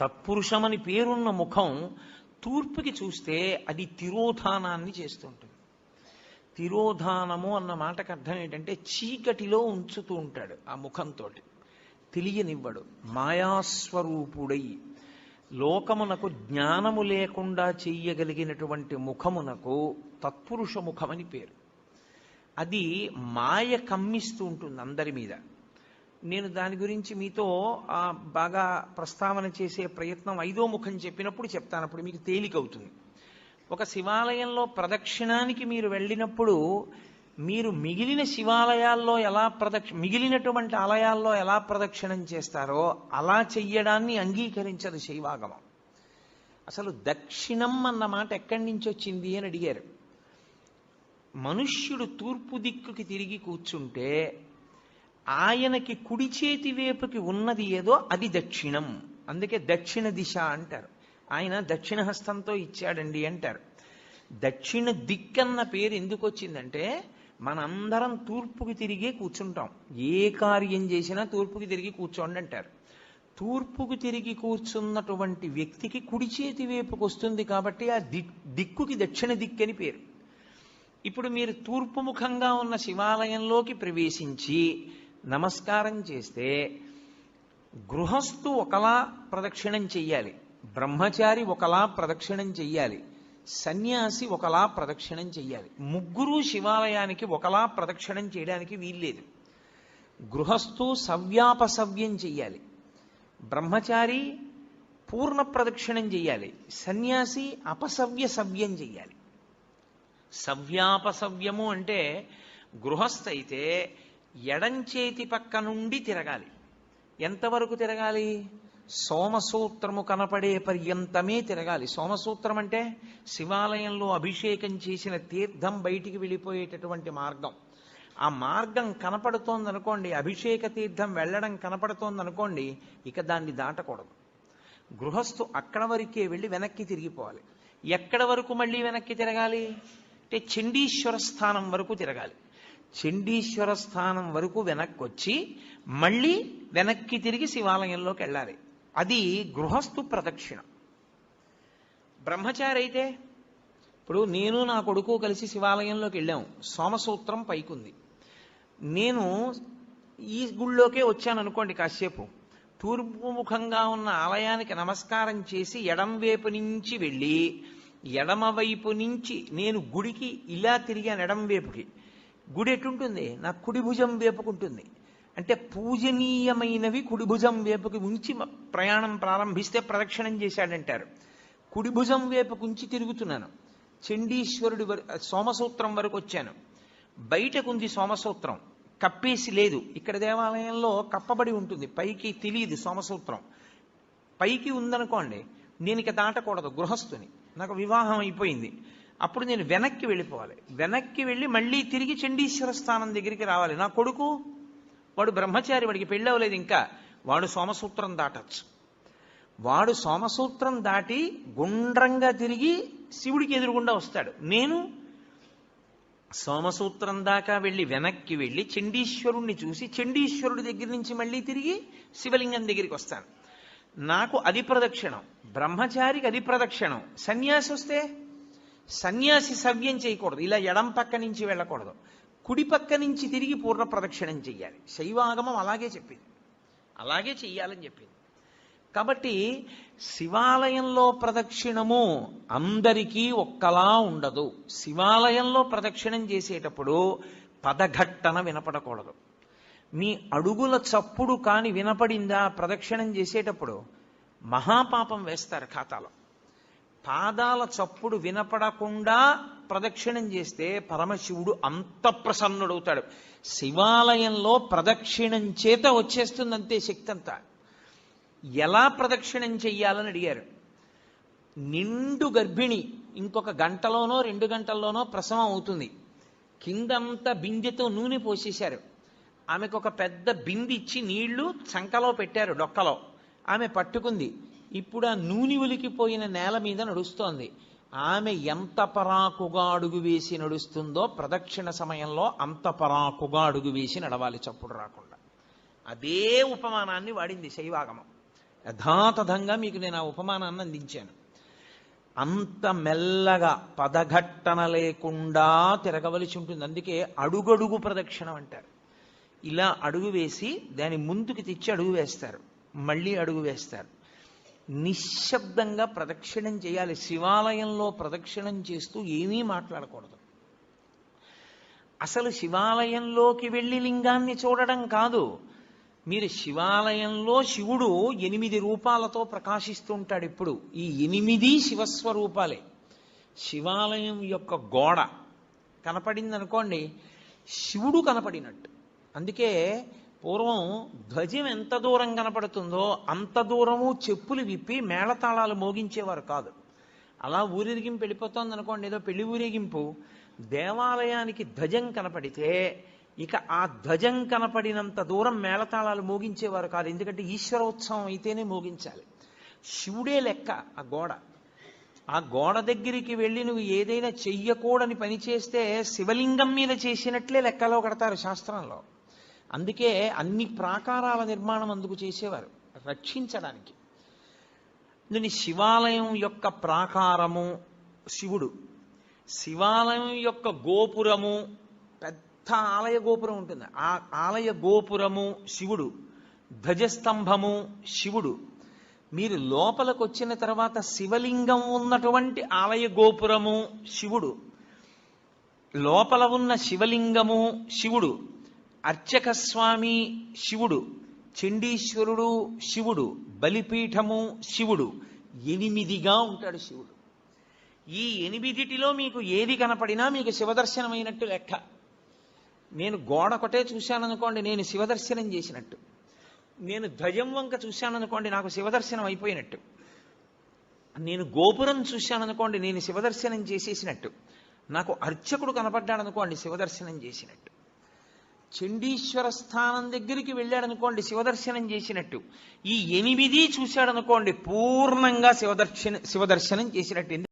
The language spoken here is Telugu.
తత్పురుషమని పేరున్న ముఖం తూర్పుకి చూస్తే అది తిరోధానాన్ని చేస్తుంటుంది. తిరోధానము అన్న మాటకు అర్థం ఏంటంటే చీకటిలో ఉంచుతూ ఉంటాడు ఆ ముఖంతో తెలియనివ్వడు. మాయాస్వరూపుడై లోకమునకు జ్ఞానము లేకుండా చెయ్యగలిగినటువంటి ముఖమునకు తత్పురుష ముఖమని పేరు. అది మాయ కమ్మిస్తూ ఉంటుంది అందరి మీద. నేను దాని గురించి మీతో ఆ, బాగా ప్రస్తావన చేసే ప్రయత్నం ఐదో ముఖం చెప్పినప్పుడు చెప్తాను. అప్పుడు మీకు తేలికవుతుంది. ఒక శివాలయంలో ప్రదక్షిణానికి మీరు వెళ్ళినప్పుడు మీరు మిగిలిన శివాలయాల్లో ఎలా ప్రదక్ష మిగిలినటువంటి ఆలయాల్లో ఎలా ప్రదక్షిణం చేస్తారో అలా చెయ్యడాన్ని అంగీకరించదు శైవాగమం. అసలు దక్షిణం అన్న మాట ఎక్కడి నుంచి వచ్చింది అని అడిగారు. మనుష్యుడు తూర్పు దిక్కుకి తిరిగి కూర్చుంటే ఆయనకి కుడి చేతి వైపుకి ఉన్నది ఏదో అది దక్షిణం. అందుకే దక్షిణ దిశ అంటారు. ఆయన దక్షిణ హస్తంతో ఇచ్చాడండి అంటారు. దక్షిణ దిక్కన్న పేరు ఎందుకు వచ్చిందంటే మనందరం తూర్పుకి తిరిగే కూర్చుంటాం. ఏ కార్యం చేసినా తూర్పుకి తిరిగి కూర్చోండి అంటారు. తూర్పుకు తిరిగి కూర్చున్నటువంటి వ్యక్తికి కుడి చేతి వైపుకి వస్తుంది కాబట్టి ఆ దిక్ దిక్కుకి దక్షిణ దిక్కని పేరు. ఇప్పుడు మీరు తూర్పు ముఖంగా ఉన్న శివాలయంలోకి ప్రవేశించి నమస్కారం చేస్తే గృహస్థు ఒకలా ప్రదక్షిణం చెయ్యాలి. బ్రహ్మచారి ఒకలా ప్రదక్షిణం చెయ్యాలి. సన్యాసి ఒకలా ప్రదక్షిణం చెయ్యాలి. ముగ్గురు శివాలయానికి ఒకలా ప్రదక్షిణం చేయడానికి వీల్లేదు. గృహస్థు సవ్యాపసవ్యం చెయ్యాలి. బ్రహ్మచారి పూర్ణ ప్రదక్షిణం చెయ్యాలి. సన్యాసి అపసవ్య సవ్యం చెయ్యాలి. సవ్యాపసవ్యము అంటే గృహస్థైతే అయితే ఎడంచేతి పక్క నుండి తిరగాలి. ఎంతవరకు తిరగాలి? సోమసూత్రము కనపడే పర్యంతమే తిరగాలి. సోమసూత్రం అంటే శివాలయంలో అభిషేకం చేసిన తీర్థం బయటికి వెళ్ళిపోయేటటువంటి మార్గం. ఆ మార్గం కనపడుతోందనుకోండి అభిషేక తీర్థం వెళ్ళడం కనపడుతోందనుకోండి ఇక దాన్ని దాటకూడదు. గృహస్థు అక్కడ వరకే వెళ్ళి వెనక్కి తిరిగిపోవాలి. ఎక్కడ వరకు మళ్ళీ వెనక్కి తిరగాలి? అంటే చండీశ్వర స్థానం వరకు తిరగాలి. చండీశ్వర స్థానం వరకు వెనక్కి వచ్చి మళ్ళీ వెనక్కి తిరిగి శివాలయంలోకి వెళ్ళాలి. అది గృహస్థు ప్రదక్షిణ. బ్రహ్మచారి అయితే ఇప్పుడు నేను నా కొడుకు కలిసి శివాలయంలోకి వెళ్ళాము సోమసూత్రం పైకుంది. నేను ఈ గుళ్ళోకే వచ్చాను అనుకోండి కాసేపు తూర్పుముఖంగా ఉన్న ఆలయానికి నమస్కారం చేసి ఎడం వైపు నుంచి వెళ్ళి ఎడమ వైపు నుంచి నేను గుడికి ఇలా తిరిగాను ఎడం వైపుకి. గుడి ఎటుంటుంది? నా కుడి భుజం వేపుకుంటుంది. అంటే పూజనీయమైనవి కుడి భుజం వేపుకి ఉంచి ప్రయాణం ప్రారంభిస్తే ప్రదక్షిణం చేశాడంటారు. కుడి భుజం వేపుకు ఉంచి తిరుగుతున్నాను. చండీశ్వరుడి వర- సోమసూత్రం వరకు వచ్చాను. బయటకుంది సోమసూత్రం. కప్పేసి లేదు. ఇక్కడ దేవాలయంలో కప్పబడి ఉంటుంది. పైకి తెలియదు సోమసూత్రం. పైకి ఉందనుకోండి నేను ఇక దాటకూడదు గృహస్థుని. నాకు వివాహం అయిపోయింది. అప్పుడు నేను వెనక్కి వెళ్ళిపోవాలి. వెనక్కి వెళ్ళి మళ్ళీ తిరిగి చండీశ్వర స్థానం దగ్గరికి రావాలి. నా కొడుకు? వాడు బ్రహ్మచారి వాడికి పెళ్ళి అవ్వలేదు ఇంకా. వాడు సోమసూత్రం దాటచ్చు. వాడు సోమసూత్రం దాటి గుండ్రంగా తిరిగి శివుడికి ఎదురుగుండా వస్తాడు. నేను సోమసూత్రం దాకా వెళ్ళి వెనక్కి వెళ్ళి చండీశ్వరుణ్ణి చూసి చండీశ్వరుడి దగ్గర నుంచి మళ్ళీ తిరిగి శివలింగం దగ్గరికి వస్తాను. నాకు అది ప్రదక్షిణం బ్రహ్మచారికి అది ప్రదక్షిణం సన్యాసి వస్తే సన్యాసి సవ్యం చేయకూడదు. ఇలా ఎడం పక్క నుంచి వెళ్ళకూడదు. కుడి పక్క నుంచి తిరిగి పూర్ణ ప్రదక్షిణం చెయ్యాలి. శైవాగమం అలాగే చెప్పింది. అలాగే చెయ్యాలని చెప్పింది. కాబట్టి శివాలయంలో ప్రదక్షిణము అందరికీ ఒక్కలా ఉండదు. శివాలయంలో ప్రదక్షిణం చేసేటప్పుడు పదఘట్టన వినపడకూడదు. మీ అడుగుల చప్పుడు కాని వినపడిందా ప్రదక్షిణం చేసేటప్పుడు మహాపాపం వేస్తారు ఖాతాలో. పాదాల చప్పుడు వినపడకుండా ప్రదక్షిణం చేస్తే పరమశివుడు అంత ప్రసన్నుడవుతాడు. శివాలయంలో ప్రదక్షిణం చేత వచ్చేస్తుందంతే శక్తి అంతా ఎలా ప్రదక్షిణం చెయ్యాలని అడిగారు. నిండు గర్భిణి ఇంకొక గంటలోనో రెండు గంటల్లోనో ప్రసవం అవుతుంది. కిందంతా బిందెతో నూనె పోసేశారు. ఆమెకు ఒక పెద్ద బింది ఇచ్చి నీళ్ళు చంకలో పెట్టారు డొక్కలో. ఆమె పట్టుకుంది. ఇప్పుడు ఆ నూనె ఉలికిపోయిన నేల మీద నడుస్తోంది. ఆమె ఎంత పరాకుగా అడుగు వేసి నడుస్తుందో ప్రదక్షిణ సమయంలో అంత పరాకుగా అడుగు వేసి నడవాలి చప్పుడు రాకుండా. అదే ఉపమానాన్ని వాడింది శైవాగమం. యథాతథంగా మీకు నేను ఆ ఉపమానాన్ని అందించాను. అంత మెల్లగా పదఘట్టన లేకుండా తిరగవలసి ఉంటుంది. అందుకే అడుగడుగు ప్రదక్షిణం అంటారు. ఇలా అడుగు వేసి దాని ముందుకు తెచ్చి అడుగు వేస్తారు. మళ్ళీ అడుగు వేస్తారు. నిశ్శబ్దంగా ప్రదక్షిణం చేయాలి. శివాలయంలో ప్రదక్షిణం చేస్తూ ఏమీ మాట్లాడకూడదు. అసలు శివాలయంలోకి వెళ్ళి లింగాన్ని చూడడం కాదు. మీరు శివాలయంలో శివుడు ఎనిమిది రూపాలతో ప్రకాశిస్తూ ఉంటాడు ఇప్పుడు. ఈ ఎనిమిది శివస్వరూపాలే. శివాలయం యొక్క గోడ. కనపడింది అనుకోండి శివుడు కనపడినట్టు. అందుకే పూర్వం ధ్వజం ఎంత దూరం కనపడుతుందో అంత దూరము చెప్పులు విప్పి మేళతాళాలు మోగించేవారు కాదు. అలా ఊరేగింపు వెళ్ళిపోతుంది అనుకోండి ఏదో పెళ్ళి ఊరేగింపు. దేవాలయానికి ధ్వజం కనపడితే ఇక ఆ ధ్వజం కనపడినంత దూరం మేళతాళాలు మోగించేవారు కాదు. ఎందుకంటే ఈశ్వరోత్సవం అయితేనే మోగించాలి. శివుడే లెక్క ఆ గోడ. ఆ గోడ దగ్గరికి వెళ్ళి నువ్వు ఏదైనా చెయ్యకూడని పని చేస్తే శివలింగం మీద చేసినట్లే లెక్కలో కడతారు శాస్త్రంలో. అందుకే అన్ని ప్రాకారాల నిర్మాణం అందుకు చేసేవారు రక్షించడానికి. దీని శివాలయం యొక్క ప్రాకారము శివుడు శివాలయం యొక్క గోపురము పెద్ద ఆలయ గోపురం ఉంటుంది. ఆ ఆలయ గోపురము శివుడు ధ్వజస్తంభము శివుడు. మీరు లోపలికి వచ్చిన తర్వాత శివలింగం ఉన్నటువంటి ఆలయ గోపురము శివుడు లోపల ఉన్న శివలింగము శివుడు. అర్చక స్వామి శివుడు చండీశ్వరుడు శివుడు బలిపీఠము శివుడు ఎనిమిదిగా ఉంటాడు శివుడు. ఈ ఎనిమిదిటిలో మీకు ఏది కనపడినా మీకు శివదర్శనమైనట్టు లెక్క. నేను గోడ ఒకటే చూశాననుకోండి నేను శివదర్శనం చేసినట్టు. నేను ధ్వజం వంక చూశాననుకోండి నాకు శివదర్శనం అయిపోయినట్టు. నేను గోపురం చూశాననుకోండి నేను శివదర్శనం చేసేసినట్టు. నాకు అర్చకుడు కనపడ్డాడనుకోండి శివదర్శనం చేసినట్టు. చండీశ్వర స్థానం దగ్గరికి వెళ్ళాడనుకోండి శివదర్శనం చేసినట్టు. ఈ ఎనిమిది చూశాడనుకోండి పూర్ణంగా శివదర్శన శివదర్శనం చేసినట్టు.